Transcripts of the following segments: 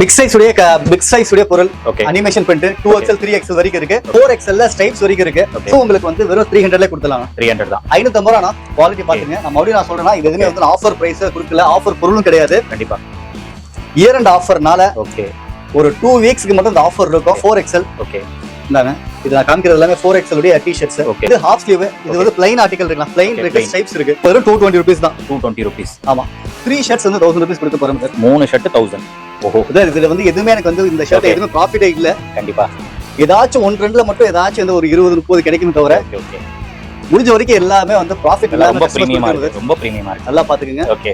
Big size உடைய big size உடைய பொருள். Animation print two XL three XL வரைக்கும் இருக்கு. ஃபோர் எக்ஸ்எல்ல ஸ்டைப்ஸ் வரைக்கும் இருக்கு. ஸோ உங்களுக்கு வந்து வெறும் த்ரீ ஹண்ட்ரட்ல கொடுத்துலாம் த்ரீ ஹண்ட்ரட் தான். ஐநூத்தம்பது ரூபா குவாலிட்டி பாத்துங்க. நான் மறுபடியும் நான் சொல்றேன்னா இது எதுவுமே வந்து ஆஃபர் பிரைஸ் கொடுக்கல. ஆஃபர் பொருளும் கிடையாது. கண்டிப்பா. இயர் அண்ட் ஆஃபர்னால ஓகே ஒரு டூ வீக்ஸ்க்கு மட்டும் இந்த ஆஃபர் இருக்கும். ஃபோர் எக்ஸ்எல் ஓகே இந்தாங்க. இது நான் காமிக்கிறது எல்லாமே ஃபோர் எக்ஸ்எல் உடைய டி ஷர்ட்ஸ் Okay. இது ஹாஃப் ஸ்லீவ் இது வந்து பிளைன் ஆர்டிகல் இருக்கலாம் பிளைன் இருக்கு. ஸ்டைப்ஸ் இருக்கு. வெறும் டூ டுவெண்ட்டி ருபீஸ் தான். டூ டுவெண்ட்டி ருபீஸ் ஆமா. த்ரீ ஷர்ட்ஸ் வந்து தௌசண்ட் ருபீஸ் கொடுக்க போறோம். மூணு ஷர்ட் தௌசண்ட் ஓஹோ. இதுல வந்து எதுவுமே எனக்கு வந்து இந்த ஷர்ட். எதுவுமே ப்ராஃபிட்டே இல்ல. கண்டிப்பா. ஏதாச்சும் ஒன்று ரெண்டுல மட்டும் ஏதாச்சும் வந்து ஒரு இருபது முப்பது கிடைக்குமே தவிர முடிஞ்ச வரைக்கும் எல்லாமே வந்து ப்ராஃபிட் ரொம்ப பிரீமியமா இருக்கு. ரொம்ப பிரீமியமா இருக்கு. நல்லா பாத்துக்கோங்க ஓகே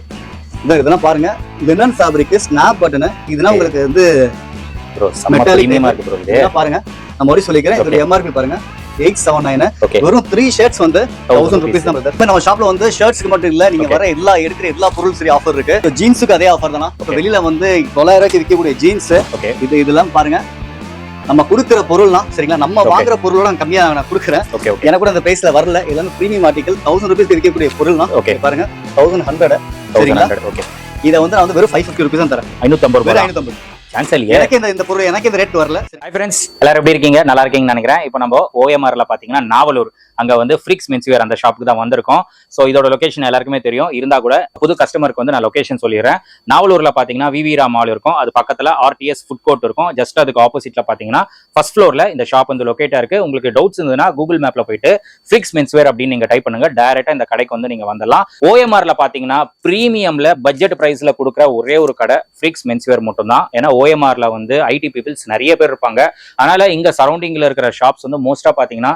இந்த இதெல்லாம் பாருங்க. லினன் ஃபேப்ரிக் ஸ்னாப் பட்டன் இதெல்லாம். உங்களுக்கு வந்து ப்ரோ செம்ம பிரீமியமா இருக்கு ப்ரோ பாருங்க. நான் மறுபடியும் சொல்லிக்கிறேன். இதோட எம்ஆர்பி பாருங்க. எயிட் செவன் நைன் வெறும் த்ரீ ஷர்ட்ஸ் வந்து தௌசண்ட். ருபீஸ் தான். இப்ப நம்ம ஷாப்ல வந்து ஷர்ட்ஸ்க்கு மட்டும் இல்ல நீங்க. வர எல்லா எடுக்கிற எல்லா பொருளும் சரி ஆஃபர் இருக்கு. ஜீன்ஸுக்கு அதே ஆஃபர் தானா? இப்ப. வெளியில வந்து தொள்ளாயிரம் விற்கக்கூடிய ஜீன்ஸ் ஓகே இது இதெல்லாம் பாருங்க. நம்ம கொடுக்குற பொருள்லாம் சரிங்களா? நம்ம. வாங்குற பொருளோட நான் கம்மியா நான் கொடுக்குறேன். ஓகே ஓகே எனக்கு கூட அந்த பிரைஸ்ல வரல. எல்லாமே பிரீமியம் ஆர்டிகல் தௌசண்ட் ருபீஸ் விற்கக்கூடிய பொருள் தான் ஓகே பாருங்க. தௌசண்ட் ஹண்ட்ரட் சரிங்களா? ஓகே இதை வந்து நான் வந்து வெறும் ஃபைவ் ஃபிஃப்டி ருபீஸ் தான் தரேன். ஐநூத்தம்பது வெறும் ரூபாய் ஐநூத்தம்பது. சான்ஸ் இல்லையே. எனக்கு இந்த இந்த பொருள் எனக்கு இந்த ரேட் வரல. ஹாய் ஃப்ரெண்ட்ஸ் எல்லாரும் எப்படி இருக்கீங்க? நல்லா இருக்கீங்கன்னு நினைக்கிறேன். இப்போ நம்ம ஓஎம்ஆர்ல பாத்தீங்கன்னா நாவலூர். அங்க வந்து ஃப்ரிக்ஸ் மென்ஸ்வேர் அந்த ஷாப்புக்கு தான் வந்திருக்கோம். ஸோ இதோட லொகேஷன் எல்லாருக்குமே தெரியும். இருந்தா கூட புது கஸ்டமருக்கு வந்து நான் லொகேஷன் சொல்லிடுறேன். நாவலூர்ல பாத்தீங்கன்னா விவிரா மால் இருக்கும். அது பக்கத்துல ஆர்டிஎஸ் ஃபுட் கோர்ட் இருக்கும். ஜஸ்ட் அதுக்கு ஆப்போசிட்ல பாத்தீங்கன்னா ஃபர்ஸ்ட் ஃப்ளோர்ல இந்த ஷாப் வந்து லொகேட்டா இருக்கு. உங்களுக்கு டவுட்ஸ் இருந்ததுன்னா கூகுள் மேப்ல போயிட்டு ஃப்ரிக்ஸ் மென்ஸ்வேர் அப்படின்னு நீங்க டைப் பண்ணுங்க. டைரக்டா இந்த கடைக்கு வந்து நீங்க வந்துடலாம். ஓஎம்ஆர்ல பாத்தீங்கன்னா பிரீமியம்ல பட்ஜெட் பிரைஸ்ல கொடுக்குற ஒரே ஒரு கடை ஃப்ரிக்ஸ் மென்ஸ்வேர் மட்டும் தான் ஏன்னா ஓஎம்ஆரில் வந்து ஐடி பீப்புள்ஸ் நிறைய பேர் இருப்பாங்க. அதனால் இங்கே சரௌண்டிங்ல இருக்கிற ஷாப்ஸ் வந்து மோஸ்ட்டாக பாத்தீங்கன்னா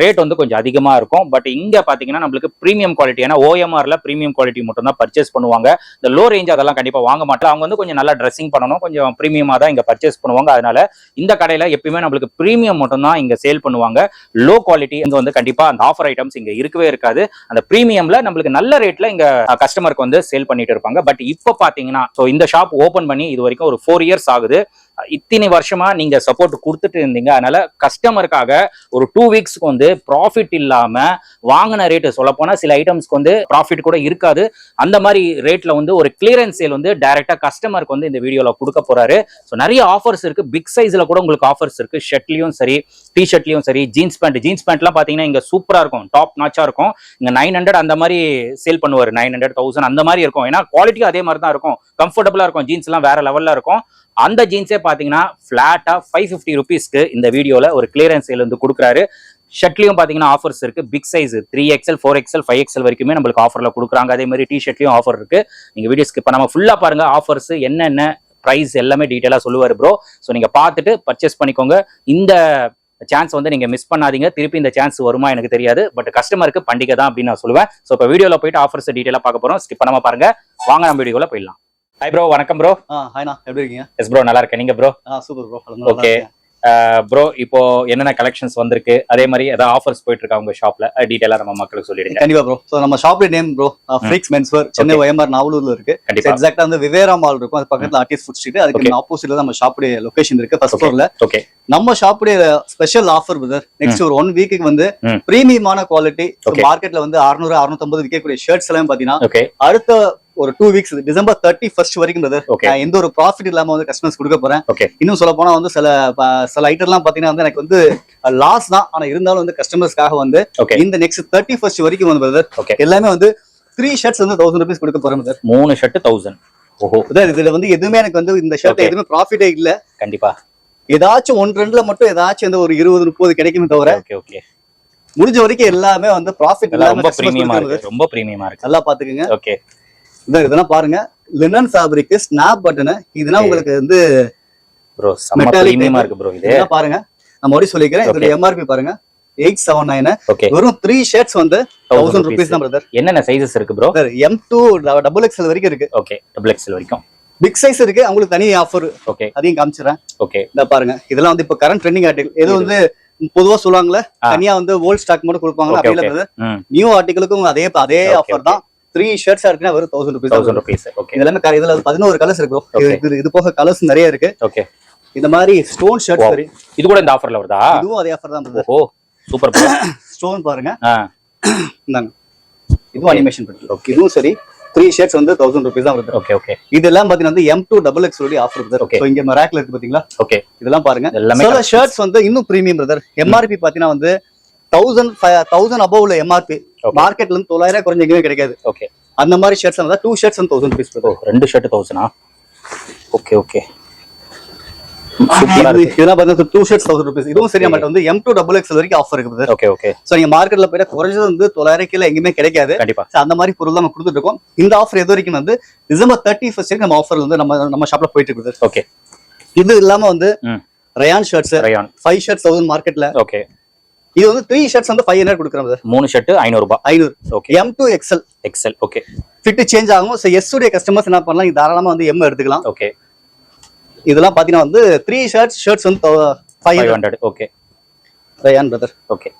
ரேட் வந்து கொஞ்சம் அதிகமாக இருக்கும். பட் இங்கே பார்த்தீங்கன்னா நம்மளுக்கு ப்ரீமியம் குவாலிட்டி ஏன்னா ஓஎம்ஆரில் ப்ரீமியம் குவாலிட்டி மட்டும் தான் பர்ச்சேஸ் பண்ணுவாங்க. இந்த லோ ரேஞ்ச் அதெல்லாம் கண்டிப்பாக வாங்க மாட்டேன் அவங்க வந்து கொஞ்சம் நல்லா ட்ரெஸ்ஸிங் பண்ணணும். கொஞ்சம் ப்ரீமியமாக தான் இங்கே பர்ச்சேஸ் பண்ணுவாங்க. அதனால இந்த கடையில் எப்பயுமே நம்மளுக்கு ப்ரீமியம் மட்டும் தான் சேல் பண்ணுவாங்க. லோ குவாலிட்டி இங்கே வந்து கண்டிப்பாக அந்த ஆஃபர் ஐட்டம்ஸ் இங்கே இருக்கவே இருக்காது. அந்த ப்ரீமியமில் நம்மளுக்கு நல்ல ரேட்டில் இங்கே கஸ்டமருக்கு வந்து சேல் பண்ணிட்டு இருப்பாங்க. பட் இப்போ பார்த்தீங்கன்னா ஸோ இந்த ஷாப் ஓப்பன் பண்ணி இது வரைக்கும் ஒரு ஃபோர் இயர்ஸ் ஆகுது. இத்தனை வருஷமா நீங்க சப்போர்ட் கொடுத்துட்டு இருந்தீங்க. அதனால கஸ்டமருக்காக ஒரு டூ வீக்ஸ்க்கு வந்து ப்ராஃபிட் இல்லாம வாங்கின ரேட்டு சொல்ல போனா சில ஐட்டம்ஸ்க்கு வந்து ப்ராஃபிட் கூட இருக்காது. அந்த மாதிரி ரேட்ல வந்து ஒரு கிளியரன்ஸ் சேல் வந்து டைரக்டா கஸ்டமருக்கு வந்து இந்த வீடியோல கொடுக்க போறாரு. ஸோ நிறைய ஆஃபர்ஸ் இருக்கு. பிக் சைஸ்ல கூட உங்களுக்கு ஆஃபர்ஸ் இருக்கு. ஷர்ட்லயும் சரி டி ஷர்ட்லயும் சரி ஜீன்ஸ் பேண்ட் ஜீன்ஸ் பேண்ட்லாம் பாத்தீங்கன்னா இங்க சூப்பரா இருக்கும். டாப் நாச்சா இருக்கும். இங்க நைன் ஹண்ட்ரட் அந்த மாதிரி சேல் பண்ணுவார். நைன் ஹண்ட்ரட் தௌசண்ட் அந்த மாதிரி இருக்கும். ஏன்னா குவாலிட்டியும் அதே மாதிரி தான் இருக்கும். கம்ஃபர்டபுளா இருக்கும். ஜீன்ஸ் எல்லாம் வேற லெவல்ல இருக்கும். அந்த ஜீன்ஸே பார்த்தீங்கன்னா ஃப்ளாட்டாக ஃபைவ் ஃபிஃப்டி ருபீஸ்க்கு இந்த வீடியோவில் ஒரு கிளியரன்ஸ் சேல் வந்து கொடுக்குறாரு. ஷர்ட்லையும் பார்த்தீங்கன்னா ஆஃபர்ஸ் இருக்கு. Big size three XL four XL five XL வரைக்குமே நம்மளுக்கு ஆஃபரில் கொடுக்குறாங்க. அதே மாதிரி டிஷர்ட்லையும் ஆஃபர் இருக்கு. நீங்கள் வீடியோ ஸ்கிப் நம்ம ஃபுல்லாக பாருங்க. ஆஃபர்ஸ் என்னென்ன ப்ரைஸ் எல்லாமே டீட்டெயிலாக சொல்லுவார் ப்ரோ ஸோ நீங்கள் பார்த்துட்டு பர்ச்சேஸ் பண்ணிக்கோங்க. இந்த சான்ஸ் வந்து நீங்கள் மிஸ் பண்ணாதீங்க. திருப்பி இந்த சான்ஸ் வருமா எனக்கு தெரியாது. பட் கஸ்டமருக்கு பண்டிகை தான் அப்படின்னு நான் சொல்லுவேன். ஸோ இப்போ வீடியோவில் போயிட்டு ஆஃபர்ஸ் டீட்டெயிலாக பார்க்க போகிறோம் ஸ்கிப் பண்ணாமல் பாருங்கள் வாங்க நம்ம வீடியோவில் போயிடலாம். ஹாய் ப்ரோ வணக்கம் ப்ரோ ஹாய்ண்ணா எப்படி இருக்கீங்க? எஸ் ப்ரோ நல்லா இருக்கேன். நீங்க bro super bro Okay. Bro இப்போ என்னென்ன கலெக்ஷன்ஸ் வந்திருக்கு? அதே மாதிரி ஏதாவது ஆஃபர்ஸ் போயிட்டு இருக்கா உங்க ஷாப்ல டீட்டெயிலாக நம்ம மக்களுக்கு சொல்லிடுங்க. கண்டிப்பா ப்ரோ ஸோ நம்ம shop name bro Frix menswear Chennai OMR நாவலூர்ல இருக்கு. எக்ஸாக்டா வந்து விவேரா மால் இருக்கும். அது பக்கத்துல ஆர்டிஸ்ட் ஃபுட் ஸ்ட்ரீட் அதுக்கு. ஆப்போசிட்ல நம்ம ஷாப்புடைய லொகேஷன் இருக்கு ஃபர்ஸ்ட் Okay. ஃப்ளோர்ல ஓகே நம்ம ஷாப்புடைய ஸ்பெஷல் ஆஃபர் பிரதர் நெக்ஸ்ட் ஒரு ஒன் வீக்குக்கு வந்து. பிரீமியமான குவாலிட்டி. மார்க்கெட்ல வந்து 600 650 விற்கக்கூடிய ஷர்ட்ஸ் எல்லாம் பாத்தீங்கன்னா ஓகே அடுத்த ஒரு two weeks December thirty first வரைக்கும். நான் எந்த ஒரு ப்ராஃபிட் இல்லாம வந்து கஸ்டமர்ஸ் கொடுக்க போறேன். இன்னும் சொல்ல போனா வந்து சில சில ஐட்டம்லாம் பாத்தீங்கன்னா வந்து எனக்கு வந்து லாஸ் தான். ஆனா இருந்தாலும் வந்து கஸ்டமர்ஸ்க்காக வந்து இந்த நெக்ஸ்ட் தேர்ட்டி ஃபர்ஸ்ட் வரைக்கும் வந்து பிரதர். எல்லாமே வந்து த்ரீ ஷர்ட்ஸ் வந்து தௌசண்ட் ருபீஸ் கொடுக்க போறேன் பிரதர் மூணு ஷர்ட் தௌசண்ட் ஓஹோ. இதுல வந்து எதுவுமே எனக்கு வந்து இந்த ஷர்ட். எதுவுமே ப்ராஃபிட்டே இல்ல. கண்டிப்பா. ஏதாச்சும் ஒன்று ரெண்டுல மட்டும் ஏதாச்சும் வந்து ஒரு இருபது முப்பது கிடைக்குமே தவிர ஓகே முடிஞ்ச வரைக்கும் எல்லாமே வந்து ப்ராஃபிட் ரொம்ப பிரீமியமா. இருக்கு. ரொம்ப பிரீமியமா இருக்கு. நல்லா பாத்துக்கோங்க ஓகே இந்த இதெல்லாம் பாருங்க. லினன் ஃபேப்ரிக் ஸ்னாப் பட்டன் இதெல்லாம். உங்களுக்கு வந்து ப்ரோ பிரீமியமா. இருக்கு ப்ரோ இது. பாருங்க. நான் மறுபடியும் சொல்லிக்கிறேன். இதோட. எம்ஆர்பி பாருங்க. எயிட் செவன் நைன் வெறும் த்ரீ ஷர்ட்ஸ் வந்து தௌசண்ட் ருபீஸ். தான் பிரதர் என்னென்ன சைஸஸ் இருக்கு bro M two double XL வரைக்கும் இருக்கு. ஓகே டபுள் எக்ஸ்எல் வரைக்கும். பிக் சைஸ் இருக்கு. அவங்களுக்கு தனி ஆஃபர் ஓகே அதையும் காமிச்சிடுறேன். ஓகே இந்த பாருங்க. இதெல்லாம் வந்து இப்ப கரண்ட் ட்ரெண்டிங் ஆர்டிகல் எது இது. வந்து பொதுவா சொல்லுவாங்கல்ல. தனியா வந்து ஓல்ட் ஸ்டாக் மட்டும் கொடுப்பாங்க Okay, அப்படி இல்ல okay. பிரதர் ம். நியூ ஆர்டிகளுக்கும் அதே அதே ஆஃபர். தான். த்ரீ ஷர்ட்ஸ் இருக்குன்னா வெறும் thousand rupees thousand rupees okay இதெல்லாமே இதுல பதினோரு கலர்ஸ் இருக்கு. இது இது போக கலர்ஸ் நிறைய இருக்கு. ஓகே இந்த மாதிரி ஸ்டோன் ஷர்ட். சரி இது கூட இந்த ஆஃபர்ல வருதா? இதுவும் அதே ஆஃபர் தான் ஓஹோ சூப்பர் ப்ரோ ஸ்டோன் பாருங்க. இந்தாங்க. இதுவும். அனிமேஷன் பண்ணி Okay. இதுவும் சரி த்ரீ ஷர்ட்ஸ் வந்து தௌசண்ட் ருபீஸ் தான் வருது. ஓகே ஓகே இதெல்லாம் பாத்தீங்கன்னா M two double X offer இருக்குது. So, இங்க மெராக்ல இருக்கு பாத்தீங்களா? ஓகே இதெல்லாம் பாருங்க. எல்லாமே. ஷர்ட்ஸ் வந்து இன்னும் பிரீமியம் பிரதர் எம்ஆர்பி பாத்தீங்கன்னா வந்து தௌசண்ட் தௌசண்ட் அபவ் உள்ள எம்ஆர்பி. மார்க்கெட்ல இருந்து தொள்ளாயிரம் குறைஞ்ச எங்கேயுமே கிடைக்காது. ஓகே அந்த மாதிரி ஷர்ட்ஸ் வந்து டூ ஷர்ட்ஸ் வந்து தௌசண்ட் ருபீஸ் ரெண்டு ஷர்ட் தௌசண்டா ஓகே ஓகே இதெல்லாம் டூ ஷர்ட்ஸ் தௌசண்ட் ருபீஸ் இதுவும் சரி நம்மகிட்ட வந்து எம் டூ டபுள் எக்ஸ் வரைக்கும் ஆஃபர் இருக்குது. ஓகே ஓகே சோ நீங்க மார்க்கெட்ல போயிட்டா குறைஞ்சது வந்து தொள்ளாயிரம் கீழே எங்கேயுமே கிடைக்காது. கண்டிப்பா. So, அந்த மாதிரி பொருள் நம்ம கொடுத்துட்டு இருக்கோம். இந்த ஆஃபர் எது வரைக்கும் வந்து டிசம்பர் தேர்ட்டி ஃபர்ஸ்ட் நம்ம ஆஃபர் வந்து நம்ம நம்ம ஷாப்ல போயிட்டு இருக்குது ஓகே இது இல்லாம வந்து rayon shirts rayon five shirts thousand மார்க்கெட்ல ஓகே இது வந்து த்ரீ ஷர்ட்ஸ் வந்து ஃபைவ் ஹண்ட்ரட் கொடுக்குறோம் brother. மூணு ஷர்ட் ஐநூறு ரூபாய். ஐநூறு. Okay M two XL XL okay fit change ஆகும். ஸோ எஸ் உடைய கஸ்டமர்ஸ் என்ன பண்ணலாம்? நீங்க தாராளமா வந்து எம் எடுத்துக்கலாம். ஓகே இதெல்லாம் பாத்தீங்கன்னா வந்து த்ரீ ஷர்ட்ஸ் ஷர்ட்ஸ் வந்து five hundred okay rayon brother okay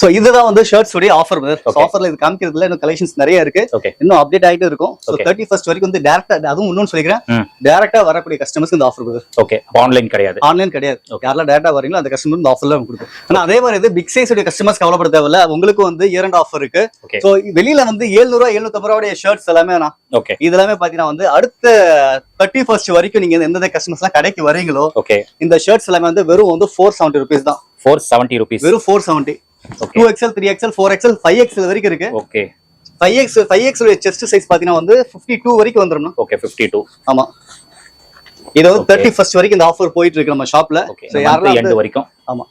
so இதுதான் வந்து ஷர்ட்ஸ் உடைய ஆஃபர் பிரதர். ஆஃபர்ல இது காமிக்கிறதுல இன்னும் கலெக்ஷன்ஸ் நிறைய இருக்கு. இன்னும் அப்டேட் ஆகிட்டு இருக்கும். ஸோ. தேர்ட்டி ஃபர்ஸ்ட் வரைக்கும் வந்து டேரக்டா அதுவும் இன்னொன்னு சொல்லிக்கிறேன். டேரக்டா வரக்கூடிய கஸ்டமர்ஸ்க்கு இந்த ஆஃபர் பிரதர் ஓகே ஆன்லைன் கிடையாது. ஆன்லைன் கிடையாது. யாரெல்லாம் டேரக்டா வரீங்களோ அந்த கஸ்டமர் இந்த ஆஃபர்ல கொடுக்கும். ஆனா அதே மாதிரி இது பிக் சைஸ் உடைய கஸ்டமர்ஸ் கவலைப்பட தேவையில்ல. உங்களுக்கு வந்து இயர் அண்ட் ஆஃபர் இருக்கு. ஸோ வெளியில வந்து ஏழ்நூறுவா எழுநூத்தம்பது ரூபாய் ஷர்ட்ஸ் எல்லாமே நான் ஓகே இதெல்லாமே பாத்தீங்கன்னா வந்து அடுத்த தேர்ட்டி ஃபர்ஸ்ட் வரைக்கும் நீங்க எந்தெந்த கஸ்டமர்ஸ் எல்லாம் கடைக்கு வரீங்களோ ஓகே இந்த ஷர்ட்ஸ் எல்லாமே வந்து வெறும் வந்து ஃபோர் செவன்டி ருபீஸ் தான். ஃபோர் செவன்ட்டி ருபீஸ் வெறும் four seventy okay two XL three XL four XL five XL வரைக்கும் இருக்கு. Okay five X five X chest size பாத்தீங்கன்னா வந்து ஃபிஃப்டி டூ வரைக்கும் வந்துடும் ஓகே ஃபிஃப்டி டூ ஆமா. இது வந்து. தேர்ட்டி ஃபர்ஸ்ட் வரைக்கும் இந்த ஆஃபர் போயிட்டு இருக்கு நம்ம ஷாப்ல ஸோ யாரெல்லாம் வரைக்கும். ஆமா.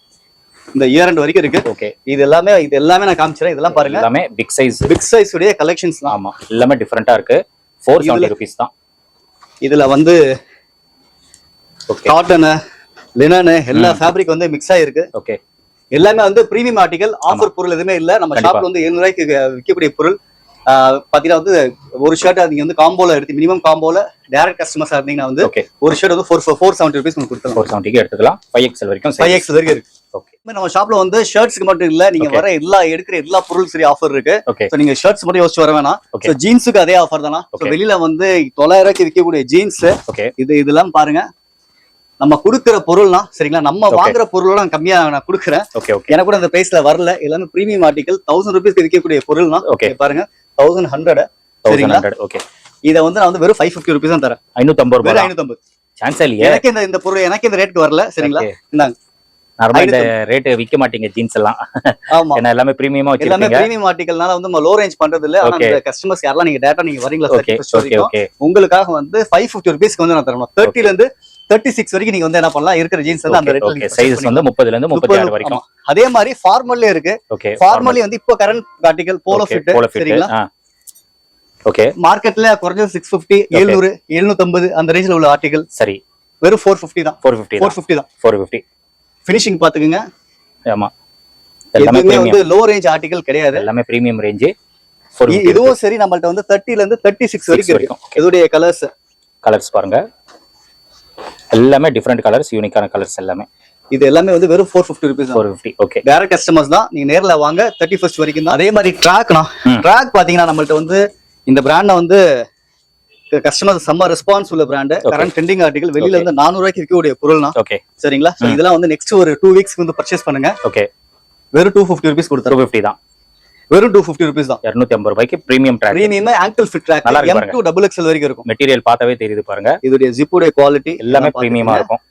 இந்த இயர் ரெண்டு வரைக்கும் இருக்கு. ஓகே இது எல்லாமே இது எல்லாமே நான் காமிச்சிடறேன் இதெல்லாம் பாருங்க. எல்லாமே பிக் சைஸ் பிக் சைஸ் உடைய கலெக்ஷன்ஸ் தான். ஆமா. எல்லாமே டிஃபரெண்டா இருக்கு. ஃபோர் செவன்ட்டி ருபீஸ் தான். இதுல வந்து ஓகே காட்டனு லினனு எல்லா ஃபேப்ரிக் வந்து மிக்ஸ் ஆயிருக்கு. ஓகே எல்லாமே வந்து பிரீமியம் ஆர்டிகல் ஆஃபர் பொருள் எதுவுமே இல்ல. நம்ம. ஷாப்ல வந்து 700 ரூபாய்க்கு விற்கக்கூடிய பொருள். பாத்தீங்கன்னா வந்து ஒரு ஷர்ட் நீங்க வந்து காம்போல எடுத்து மினிமம் காம்போல டைரக்ட் கஸ்டமர்ஸ் இருந்தீங்கன்னா வந்து ஒரு ஷர்ட் வந்து ஃபோர் ஃபோர் செவன்டி ருபீஸ் உங்களுக்கு ஃபோர் செவன்ட்டிக்கு எடுத்துக்கலாம். ஃபைவ் எக்ஸல் வரைக்கும் ஃபைவ் எக்ஸ் வரைக்கும் இருக்கு. ஓகே நம்ம ஷாப்ல வந்து ஷர்ட்ஸ்க்கு மட்டும் இல்ல நீங்க. வர எல்லா எடுக்கிற எல்லா பொருளும் சரி ஆஃபர் இருக்கு. சோ நீங்க ஷர்ட்ஸ் மட்டும் யோசிச்சு வர வேணாம். சோ ஜீன்ஸுக்கு அதே ஆஃபர் தானா. வெளியில வந்து தொள்ளாயிரம் ரூபாய்க்கு விற்கக்கூடிய ஜீன்ஸ் ஓகே இது இதெல்லாம் பாருங்க. நம்ம கொடுக்கிற பொருள்னா சரிங்களா? நம்ம. வாங்குற பொருளோட நான் கம்மியா நான் கொடுக்குறேன். ஓகே ஓகே எனக்கு கூட இந்த பிரைஸ்ல வரல. எல்லாமே பிரீமியம் ஆர்டிகல் தௌசண்ட் ருபீஸ்க்கு விற்கக்கூடிய பொருள்னா. இங்க பாருங்க தௌசண்ட் ஹண்ட்ரட் சரிங்களா? ஓகே இதை வந்து நான் வந்து வெறும் ஃபைவ் ஃபிஃப்டி ருபீஸ் தான் தரேன். ஐநூத்தம்பது ரூபாய்? ஐநூத்தம்பது. சான்ஸே இல்லையே. எனக்கு இந்த இந்த பொருள் எனக்கு இந்த ரேட்க்கு வரல சரிங்களா. இந்தாங்க. நார்மலா இந்த ரேட் விக்க மாட்டீங்க ஜீன்ஸ் எல்லாம். ஆமா. எல்லாமே பிரீமியமா எல்லாமே வச்சிருக்கீங்க பிரீமியம் ஆர்டிகல்னால வந்து நம்ம லோ ரேஞ்ச் பண்றது இல்ல ஆனா கஸ்டமர்ஸ் யாரெல்லாம் நீங்க டேட்டா நீங்க வரீங்களா ஓகே 31st ஓகே ஓகே உங்களுக்காக வந்து ஃபைவ் ஃபிஃப்டி ருபீஸ்க்கு வந்து நான் தரணும். தேர்ட்டில இருந்து தேர்ட்டி சிக்ஸ் வரைக்கும் நீங்க வந்து என்ன பண்ணலாம்? இருக்கிற ஜீன்ஸ் வந்து அந்த ரேட்ல சைஸ் வந்து முப்பதுல இருந்து முப்பத்தி ஆறு வரைக்கும். அதே மாதிரி ஃபார்மல்லே இருக்கு. ஓகே ஃபார்மலி வந்து இப்போ கரண்ட் ஆர்டிகல் போலோ ஃபிட் சரிங்களா? ஓகே மார்க்கெட்ல குறைஞ்சது சிக்ஸ் பிப்டி எழுநூறு எழுநூத்தம்பது அந்த ரேஞ்சில் உள்ள ஆர்டிகல் சரி. வெறும் ஃபோர் ஃபிஃப்டி தான். ஃபோர் ஃபிஃப்டி ஃபோர் ஃபிஃப்டி தான். ஃபோர் ஃபிஃப்டி ஃபினிஷிங் பாத்துக்கங்க ஆமா. எல்லாமே வந்து லோ ரேஞ்ச் ஆர்டிகல் கிடையாது. எல்லாமே பிரீமியம் ரேஞ்சு இதுவும் சரி நம்மள்ட்ட வந்து தேர்ட்டில இருந்து தேர்ட்டி சிக்ஸ் வரைக்கும் வரைக்கும். இருக்கு இதோடைய கலர்ஸ் கலர்ஸ் பாருங்க. எல்லாமே டிஃப்ரெண்ட் கலர்ஸ் யூனிக்கான கலர்ஸ் எல்லாமே. இது எல்லாமே வந்து வெறும் four fifty rupees four fifty okay direct customers தான். நீங்க நேர்ல வாங்க தேர்ட்டி ஃபர்ஸ்ட் வரைக்கும் தான். அதே மாதிரி ட்ராக்னா. ட்ராக் பாத்தீங்கன்னா நம்மள்ட்ட வந்து இந்த பிராண்ட வந்து கஸ்டமர் செம்ம ரெஸ்பான்ஸ் உள்ள பிராண்ட். கரண்ட் ட்ரெண்டிங் ஆர்டிகல் வெளியில. இருந்து நானூறு ரூபாய்க்கு விற்கக்கூடிய பொருள்னா ஓகே சரிங்களா. இதெல்லாம் வந்து நெக்ஸ்ட் ஒரு டூ வீக்ஸ்க்கு வந்து பர்ச்சேஸ் பண்ணுங்க. ஓகே வெறும் டூ ஃபிஃப்டி ருபீஸ் டூ கொடுத்துரும் ஃபிஃப்டி தான். வெறும் டூ ஃபிஃப்டி ருபீஸ் தான். இரநூத்தி ஐம்பது ரூபாய்க்கு premium track premium ankle fit track நல்லா எம். டூ டபுள் எக்ஸ்எல் வரைக்கும் இருக்கும். மெட்டீரியல் பார்த்தாவே தெரியுது பாருங்க. இதோடைய ஜிப்புடைய குவாலிட்டி எல்லாமே பிரீமியமா இருக்கும்.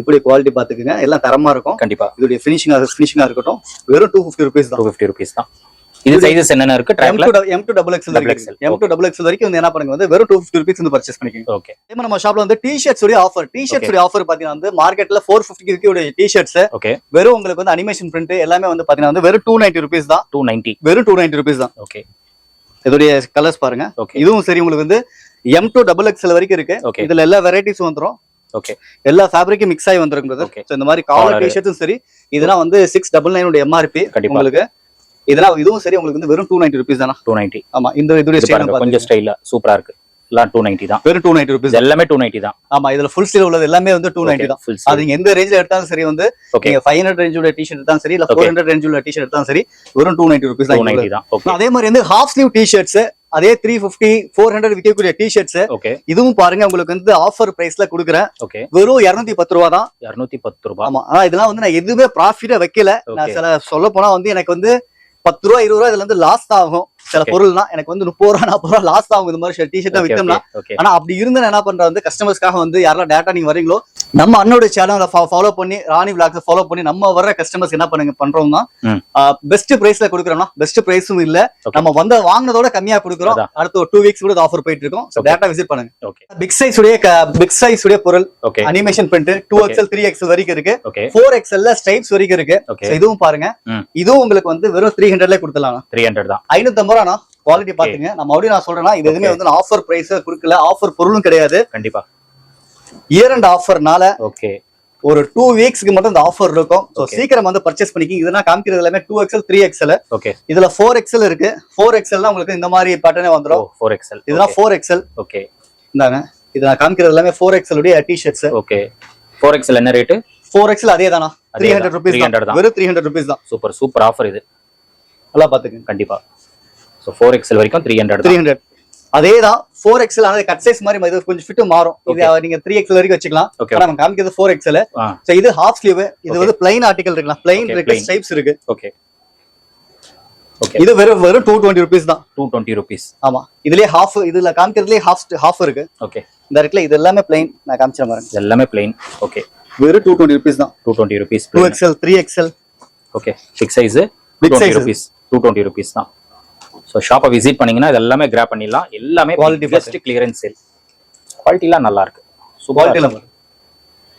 இப்படி குவாலிட்டி பாத்துக்கங்க எல்லாம் தரமா இருக்கும். கண்டிப்பா. இதோடைய ஃபினிஷிங் ஃபினிஷிங்கா இருக்கட்டும். வெறும் டூ ஃபிஃப்டி ருபீஸ் தான். டூ ஃபிஃப்டி ருபீஸ் தான். இது சைஸஸ் என்னென்ன இருக்கு? M two M two double XL வரைக்கும் எம் டூ டபுள் எக்ஸ்எல் வரைக்கும் வந்து என்ன பண்ணுங்க? வந்து வெறும் டூ ஃபிஃப்டி ருபீஸ் வந்து பர்ச்சேஸ் பண்ணிக்கோங்க. ஓகே நம்ம ஷாப்ல வந்து டி ஷர்ட்ஸ் உடைய ஆஃபர் டி ஷர்ட்ஸ் உடைய ஆஃபர் பாத்தீங்கன்னா வந்து மார்க்கெட்ல four fifty D shirts okay வெறும் உங்களுக்கு வந்து அனிமேஷன் பிரிண்ட் எல்லாமே வந்து பாத்தீங்கன்னா வந்து வெறும் டூ நைன்டி ருபீஸ் தான். டூ நைன்டி வெறும் டூ நைன்டி ருபீஸ் தான். ஓகே இதோடைய கலர்ஸ் பாருங்க. ஓகே இதுவும் சரி உங்களுக்கு வந்து எம் டூ டபுள் எக்ஸ்எல் வரைக்கும் இருக்கு. ஓகே இதுல எல்லா வெரைட்டிஸும் வந்துரும். ஓகே எல்லா ஃபேப்ரிக்கும் மிக்ஸ் ஆகி. So, இந்த மாதிரி காலர் Collar. டி ஷர்ட்ஸும் சரி இதெல்லாம் வந்து சிக்ஸ் டபுள் நைன் எம்ஆர்பி கண்டிப்பா. உங்களுக்கு இதெல்லாம் இதுவும் சரி உங்களுக்கு வந்து வெறும் டூ நைன்டி ருபீஸ் தானா? டூ நைன்டி ஆமா இந்த இதோடைய இது பாருங்க ஸ்டைல் கொஞ்சம் ஸ்டைலா சூப்பரா இருக்கு. எல்லாம் டூ நைன்டி தான். வெறும் டூ நைன்டி ருபீஸ் எல்லாமே டூ நைன்டி தான். ஆமா இதுல ஃபுல் ஸ்டீல் உள்ளது எல்லாமே வந்து டூ நைன்டி தான். அது நீங்க எந்த ரேஞ்சில எடுத்தாலும் சரி வந்து நீங்க ஃபைவ் ஹண்ட்ரட் ரேஞ்சோட டி ஷர்ட் எடுத்தாலும் சரி இல்ல. ஃபோர் ஹண்ட்ரட் ரேஞ்சோட டி ஷர்ட் எடுத்தாலும் சரி வெறும் டூ நைன்டி ருபீஸ் தான் தான். அதே மாதிரி வந்து ஹாஃப் ஸ்லீவ் டி ஷர்ட்ஸ் அதே த்ரீ ஃபிஃப்டி ஃபோர் ஹண்ட்ரட் விற்கக்கூடிய டி ஷர்ட்ஸ் ஓகே இதுவும் பாருங்க உங்களுக்கு வந்து ஆஃபர் பிரைஸ்ல கொடுக்குறேன். ஓகே வெறும் இருநூத்தி பத்து ரூபா தான். இரநூத்தி பத்து ரூபாய் ஆமா ஆனா இதெல்லாம் வந்து நான் எதுவுமே ப்ராஃபிட்டா வைக்கல. நான். சில சொல்ல போனா வந்து எனக்கு வந்து பத்து ரூபா இருபது ரூபா இதுல இருந்து லாஸ் ஆகும். சில. பொருள்னா எனக்கு வந்து முப்பது ரூபா நாற்பது ரூபா லாஸ் ஆகும் இந்த மாதிரி டிஷர்ட்டை வித்தோம்னா. ஆனா அப்படி இருந்து என்ன பண்றேன் வந்து கஸ்டமர்ஸ்க்காக வந்து யாரெல்லாம் டேட்டா நீங்க வரீங்களோ நம்ம அண்ணோட சேனலை ஃபாலோ பண்ணி ராணி விளாக்ஸ் ஃபாலோ பண்ணி நம்ம வர்ற கஸ்டமர்ஸ் என்ன பண்ணுங்க பண்றோம்னா. பெஸ்ட் பிரைஸ்ல கொடுக்குறோம்னா பெஸ்ட் பிரைஸும் இல்ல. நம்ம வந்து வாங்குனதோட கம்மியா கொடுக்குறோம். அடுத்த ஒரு டூ வீக்ஸ் கூட ஆஃபர் போயிட்டு இருக்கோம். டேட்டா விசிட் பண்ணுங்க. பிக் சைஸ் உடைய பிக் சைஸ் உடைய பொருள் animation print two. XL three XL வரைக்கும் இருக்கு. ஃபோர் எக்ஸ்எல்ல ஸ்ட்ரைப்ஸ் வரைக்கும் இருக்கு. இதுவும் பாருங்க. இதுவும் உங்களுக்கு வந்து வெறும் த்ரீ ஹண்ட்ரட்ல கொடுத்துலாம் த்ரீ ஹண்ட்ரட் தான். ஐநூத்தி ரூபா குவாலிட்டி பாத்துங்க நம்ம மறுபடியும் நான் சொல்றேன்னா இது எதுவுமே. வந்து ஆஃபர் பிரைஸ் கொடுக்கல ஆஃபர் பொருளும் கிடையாது. கண்டிப்பா. இயர் அண்ட் ஆஃபர்னால ஓகே. ஒரு டூ வீக்ஸ்க்கு மட்டும் இந்த ஆஃபர் இருக்கும். ஸோ. சீக்கிரம் வந்து பர்ச்சேஸ் பண்ணிக்கிங்க. இதெல்லாம் காமிக்கிறது எல்லாமே two XL three XL okay. இதுல ஃபோர் எக்ஸ்எல் இருக்கு. ஃபோர் எக்ஸ்எல் உங்களுக்கு இந்த மாதிரி பேட்டர்னே வந்துடும் ஃபோர் எக்ஸ்எல் இதெல்லாம் ஃபோர் எக்ஸ்எல் ஓகே. இந்தாங்க. இது நான் காமிக்கிறது எல்லாமே ஃபோர் எக்ஸ்எல் உடைய T shirts okay. Four XL என்ன ரேட்டு ஃபோர் எக்ஸ்எல் அதே தானா த்ரீ ஹண்ட்ரட். ருபீஸ் 300 தான். வெறும் த்ரீ ஹண்ட்ரட் ருபீஸ் தான். சூப்பர் சூப்பர் ஆஃபர் இது. நல்லா பாத்துக்கங்க கண்டிப்பா. ஸோ ஃபோர் எக்ஸ்எல் வரைக்கும் த்ரீ ஹண்ட்ரட் த்ரீ ஹண்ட்ரட் அதே தான் ஃபோர் எக்ஸ்எல் ஆனால் கட் சைஸ் மாதிரி இது கொஞ்சம் ஃபிட் மாறும். இது நீங்க த்ரீ எக்ஸ்எல் வரைக்கும் வச்சுக்கலாம். ஓகே நம்ம காமிக்கிறது ஃபோர் எக்ஸ்எல் ஸோ இது ஹாஃப் ஸ்லீவ் இது. வந்து பிளைன் ஆர்டிகல் இருக்கலாம். பிளைன் இருக்கு. ஸ்ட்ரைப்ஸ் இருக்கு. ஓகே ஓகே இது வெறும் வெறும் டூ டுவெண்ட்டி ருபீஸ் தான். டூ டுவெண்ட்டி ருபீஸ் ஆமா. இதுலயே ஹாஃப் இதுல காமிக்கிறதுலயே ஹாஃப் ஹாஃப் இருக்கு. ஓகே இந்த இருக்குல்ல இது எல்லாமே பிளைன் நான் காமிச்சிட இது எல்லாமே பிளைன் ஓகே வெறும் டூ டுவெண்ட்டி ருபீஸ் தான். Two twenty rupees two XL three XL okay big size twenty size. Rupees two twenty rupees தான். ஸோ ஷாப்பை விசிட் பண்ணீங்கன்னா இது எல்லாமே கிராப் பண்ணிடலாம். எல்லாமே Quality பெஸ்ட் கிளியரன்ஸ் சேல் குவாலிட்டிலாம் நல்லா இருக்கு. குவாலிட்டியில சூப்பர்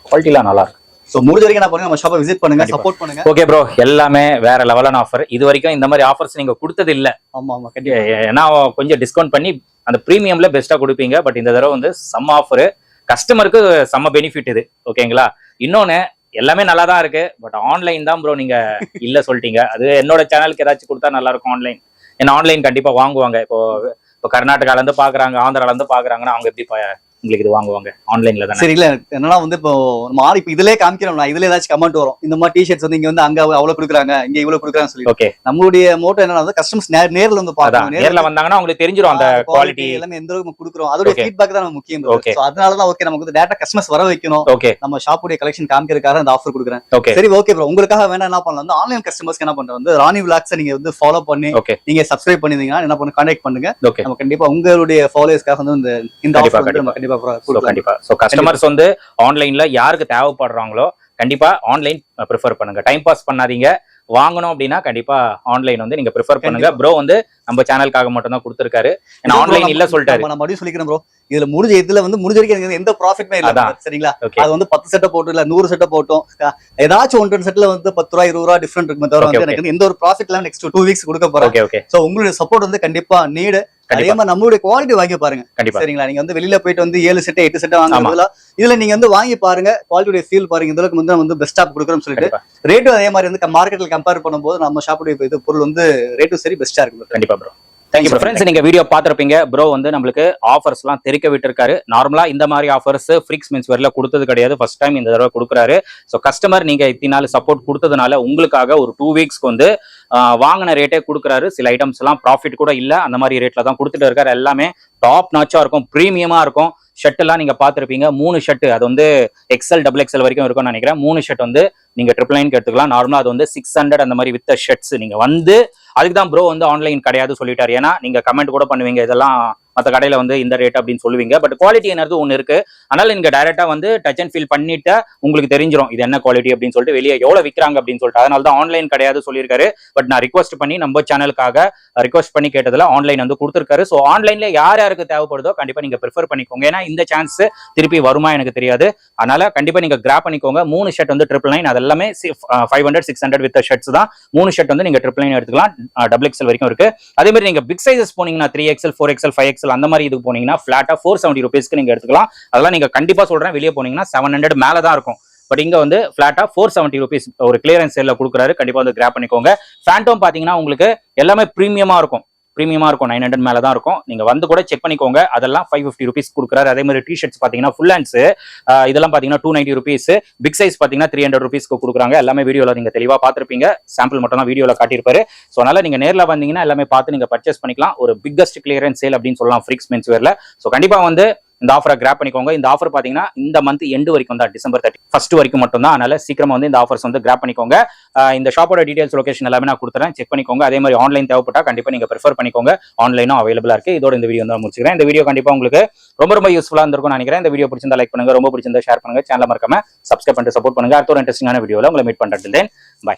குவாலிட்டிலாம் நல்லா இருக்கு. ஸோ முடிஞ்ச வரைக்கும் நான் பாருங்க நம்ம ஷாப்பை விசிட் பண்ணுங்க. சப்போர்ட் பண்ணுங்க. ஓகே ப்ரோ எல்லாமே வேற லெவலான ஆஃபர் இது வரைக்கும் இந்த மாதிரி ஆஃபர்ஸ் நீங்க கொடுத்தது இல்ல. ஆமா ஆமா. கண்டிப்பா. ஏன்னா கொஞ்சம் டிஸ்கவுண்ட் பண்ணி அந்த ப்ரீமியம்ல பெஸ்ட்டா கொடுப்பீங்க. பட் இந்த தடவை வந்து செம்ம ஆஃபர் கஸ்டமருக்கு செம்ம பெனிஃபிட் இது. ஓகேங்களா இன்னொன்னு எல்லாமே நல்லா தான் இருக்கு. பட் ஆன்லைன் தான் ப்ரோ நீங்க இல்ல சொல்லிட்டீங்க. அது என்னோட சேனலுக்கு ஏதாச்சும் கொடுத்தா நல்லா இருக்கும் ஆன்லைன் ஏன்னா ஆன்லைன் கண்டிப்பா வாங்குவாங்க. இப்போ இப்போ கர்நாடகால இருந்து பாக்குறாங்க ஆந்திரால இருந்து பாக்குறாங்கன்னா அவங்க எப்படி உங்களுக்கு இது வாங்குவாங்க. ஆன்லைன்ல தானே? சரி இல்ல என்னன்னா வந்து இப்போ நம்ம இப்போ இதுலயே காமிக்கிறோம் நான் இதுல ஏதாச்சும் கமெண்ட் வரும். இந்த மாதிரி டிஷர்ட்ஸ் வந்து இங்க வந்து அங்க அவ்வளவு கொடுக்குறாங்க இங்க இவ்வளவு கொடுக்குறாங்க சொல்லி ஓகே நம்மளுடைய மோட்டோ என்னன்னா வந்து கஸ்டமர்ஸ் நேர்ல வந்து பார்க்கணும். நேர்ல வந்தாங்கன்னா உங்களுக்கு தெரிஞ்சிரும் அந்த குவாலிட்டி எல்லாமே எந்த அளவுக்கு கொடுக்குறோம். அதோட. ஃபீட்பேக் தான் முக்கியம். சோ அதனால தான் ஓகே நமக்கு வந்து டேட்டா கஸ்டமர்ஸ் வர வைக்கணும். ஓகே நம்ம ஷாப்புடைய கலெக்ஷன் காமிக்கிறதுக்காக அந்த ஆஃபர் கொடுக்குறேன். ஓகே சரி ஓகே ப்ரோ உங்களுக்காக வேணா என்ன பண்ணலாம்? வந்து ஆன்லைன் கஸ்டமர்ஸ்க்கு என்ன பண்றோம் வந்து ராணி விளாக்ஸ் நீங்க வந்து ஃபாலோ பண்ணி ஓகே நீங்க சப்ஸ்கிரைப் பண்ணிருந்தீங்கன்னா என்ன பண்ணு கான்டாக்ட் பண்ணுங்க. ஓகே நம்ம கண்டிப்பா உங்களுடைய ஃபாலோவர்ஸ்க்காக வந்து இந்த ஆஃபர் நம்ம கண்டிப்பா ஸோ கொடுக்கலாம். கண்டிப்பா. ஸோ கஸ்டமர்ஸ் வந்து ஆன்லைன்ல யாருக்கு தேவைப்படுறாங்களோ கண்டிப்பா ஆன்லைன் ப்ரிஃபர் பண்ணுங்க. டைம் பாஸ் பண்ணாதீங்க. வாங்கணும் அப்படின்னா கண்டிப்பா ஆன்லைன் வந்து நீங்க ப்ரிஃபர் பண்ணுங்க. ப்ரோ வந்து நம்ம சேனலுக்காக மட்டும் தான் கொடுத்துருக்காரு ஆன்லைன் இல்ல சொல்லிட்டாரு. நம்ம மறுபடியும் சொல்லிக்கிறேன் ப்ரோ இதுல முடிஞ்ச இதுல வந்து முடிஞ்ச வரைக்கும் எந்த ப்ராஃபிட்மே இல்ல. சரிங்களா? அது வந்து பத்து செட்டை போட்டு இல்ல நூறு செட்டை போட்டோம். ஏதாச்சும் ஒன்று செட்ல வந்து பத்து ரூபா இருபது ரூபா டிஃபரெண்ட் இருக்குமே தவிர வந்து. எனக்கு எந்த ஒரு ப்ராஃபிட் இல்லாம நெக்ஸ்ட் டூ வீக்ஸ் கொடுக்க போறேன். சோ உங்களுடைய சப்போர்ட் வந்து கண்டிப்பா நீடு அதே மாதிரி நம்மளுடைய குவாலிட்டி வாங்கி பாருங்க. கண்டிப்பா. சரிங்களா? நீங்க வந்து வெளியில போயிட்டு வந்து ஏழு செட்டு எட்டு செட்டு வாங்குறதுல இதுல நீங்க வந்து வாங்கி பாருங்க. குவாலிட்டியுடைய ஃபீல் பாருங்க. இந்த அளவுக்கு வந்து நம்ம வந்து பெஸ்டா கொடுக்குறோம்னு சொல்லிட்டு. ரேட்டும் அதே மாதிரி வந்து மார்க்கெட்ல கம்பேர் பண்ணும்போது நம்ம ஷாப்புடைய இது பொருள் வந்து ரேட்டும் சரி பெஸ்டா இருக்கு. கண்டிப்பா ப்ரோ தேங்க்யூ ஃப்ரெண்ட்ஸ் நீங்க வீடியோ பார்த்திருப்பீங்க. ப்ரோ வந்து நம்மளுக்கு ஆஃபர்ஸ் எல்லாம் தெரிக்க விட்டுருக்காரு. நார்மலா இந்த மாதிரி ஆஃபர்ஸ் ஃபிரிக்ஸ் மீன்ஸ் வேர்ல கொடுத்தது கிடையாது. ஃபர்ஸ்ட் டைம் இந்த தடவை கொடுக்குறாரு. ஸோ கஸ்டமர் நீங்க இத்தனை நாள் சப்போர்ட் கொடுத்ததுனால உங்களுக்காக ஒரு டூ வீக்ஸ்க்கு வந்து வாங்கின ரேட்டே கொடுக்குறாரு. சில ஐட்டம்ஸ் எல்லாம் ப்ராஃபிட் கூட இல்லை. அந்த மாதிரி ரேட்ல தான் கொடுத்துட்டு இருக்காரு. எல்லாமே டாப் நாச்சா இருக்கும். ப்ரீமியமா இருக்கும். ஷர்ட் எல்லாம் நீங்க பார்த்திருப்பீங்க. மூணு ஷர்ட் அது வந்து எக்ஸல் டபுள் எக்ஸல் வரைக்கும் இருக்கும்னு நினைக்கிறேன். மூணு ஷர்ட் வந்து நீங்க ட்ரிபிள் நைன் எடுத்துக்கலாம். நார்மலா அது வந்து சிக்ஸ் ஹண்ட்ரட் அந்த மாதிரி வித் ஷர்ட்ஸ் நீங்க வந்து அதுக்கு தான் ப்ரோ வந்து ஆன்லைன் கிடையாது சொல்லிட்டாரு. ஏன்னா நீங்க கமெண்ட் கூட பண்ணுவீங்க. இதெல்லாம் மற்ற கடையில் வந்து இந்த ரேட் அப்படின்னு சொல்லுவீங்க. பட் குவாலிட்டி என்னது ஒன்று இருக்கு. அதனால நீங்கள் டைரக்டா வந்து டச் அண்ட் ஃபீல் பண்ணிட்டு உங்களுக்கு தெரிஞ்சிரும். இது என்ன குவாலிட்டி அப்படின்னு சொல்லிட்டு வெளியே எவ்வளோ விற்கிறாங்க அப்படின்னு சொல்லிட்டு. அதனால தான் ஆன்லைன் கிடையாது சொல்லியிருக்காரு. பட் நான் ரிக்வஸ்ட் பண்ணி நம்ம சேனலுக்காக ரிக்வஸ்ட் பண்ணி கேட்டதில் ஆன்லைன் வந்து கொடுத்துருக்காரு. ஸோ ஆன்லைன்ல யார் யாருக்கு தேவைப்படுதோ கண்டிப்பாக நீங்க ப்ரிஃபர் பண்ணிக்கோங்க. ஏன்னா இந்த சான்ஸ் திருப்பி வருமா எனக்கு தெரியாது. அதனால கண்டிப்பா நீங்க கிராப் பண்ணிக்கோங்க. மூணு ஷர்ட் வந்து ட்ரிபிள் நைன் அது எல்லாமே five hundred six hundred with shirts தான். மூணு ஷர்ட் வந்து நீங்கள் ட்ரிபிள் நைன் எடுத்துக்கலாம். டபுள் எக்ஸல் வரைக்கும் இருக்கு. அதே மாதிரி நீங்க பிக் சைஸஸ் போனீங்கன்னா three XL four XL five XL அந்த மாதிரி இதுக்கு போனீங்கன்னா ஃபிளாட்டா ஃபோர் செவன்டி ருபீஸ்க்கு நீங்க எடுத்துக்கலாம். அதெல்லாம் நீங்க கண்டிப்பா சொல்றேன். வெளியே போனீங்கன்னா செவன் ஹண்ட்ரட் மேலே தான் இருக்கும். பட் இங்க வந்து ஃபிளாட்டா ஃபோர் செவன்ட்டி ருபீஸ் ஒரு கிளியரன்ஸ் சேல்ல கொடுக்குறாரு. கண்டிப்பா வந்து கிராப் பண்ணிக்கோங்க. ஃபேண்டோம் பாத்தீங்கன்னா உங்களுக்கு எல்லாமே ப்ரீமியமா இருக்கும். ப்ரீமியமாக இருக்கும் நைன் ஹண்ட்ரட் மேலே தான் இருக்கும். நீங்கள் வந்து கூட செக் பண்ணிக்கோங்க. அதெல்லாம் ஃபைவ் ஃபிஃப்டி ருபீஸ் கொடுக்குறாரு. அதே மாதிரி டிஷர்ட்ஸ் பார்த்தீங்கன்னா ஃபுல் ஹேண்ட்ஸ் இதெல்லாம் பார்த்தீங்கன்னா two ninety rupees big size பார்த்தீங்கன்னா த்ரீ ஹண்ட்ரட் ருபீஸ்க்கு கொடுக்குறாங்க. எல்லாமே வீடியோவில் நீங்கள் தெளிவாக பார்த்துருப்பீங்க. சாம்பிள் மட்டும் தான் வீடியோவில் காட்டியிருப்பாரு. ஸோ அதனால் நீங்கள் நேரில் வந்தீங்கன்னா எல்லாமே பார்த்து நீங்கள் பர்ச்சேஸ் பண்ணிக்கலாம். ஒரு பிக்கஸ்ட் கிளியரன்ஸ் சேல் அப்படின்னு சொல்லலாம் ஃப்ரிக்ஸ் மென்ஸ் வேரில் ஸோ கண்டிப்பாக வந்து இந்த ஆஃபரை கிராப் பண்ணிக்கோங்க. இந்த ஆஃபர் பார்த்தீங்கன்னா இந்த மந்த் எண்டு வரைக்கும் தான். டிசம்பர் தேர்ட்டி ஃபர்ஸ்ட் வரைக்கும் மட்டும் தான் அதனால சீக்கிரமா வந்து இந்த ஆஃபர்ஸ் வந்து கிராப் பண்ணிக்கோங்க. இந்த ஷாப்போட டீடைல்ஸ் லொகேஷன் எல்லாமே நான் கொடுத்துறேன். செக் பண்ணிக்கோங்க. அதே மாதிரி ஆன்லைன் தேவைப்பட்டா கண்டிப்பாக நீங்க ப்ரிஃபர் பண்ணிக்கோங்க. ஆன்லைனும் அவைலபிளாக இருக்கு. இதோட இந்த வீடியோ வந்து முடிச்சுக்கிறேன். இந்த வீடியோ கண்டிப்பாக உங்களுக்கு ரொம்ப ரொம்ப யூஸ்ஃபுல்லாக இருந்திருக்கும் நினைக்கிறேன். இந்த வீடியோ பிடிச்சிருந்தா லைக் பண்ணுங்க. ரொம்ப பிடிச்சிருந்தா ஷேர் பண்ணுங்க. சேனல் மறக்காம சப்ஸ்கிரைப் பண்ணிட்டு சப்போர்ட் பண்ணுங்க. அடுத்த ஒரு இன்ட்ரெஸ்டிங்கான வீடியோவில் உங்களை மீட் பண்ணுறது தென் பை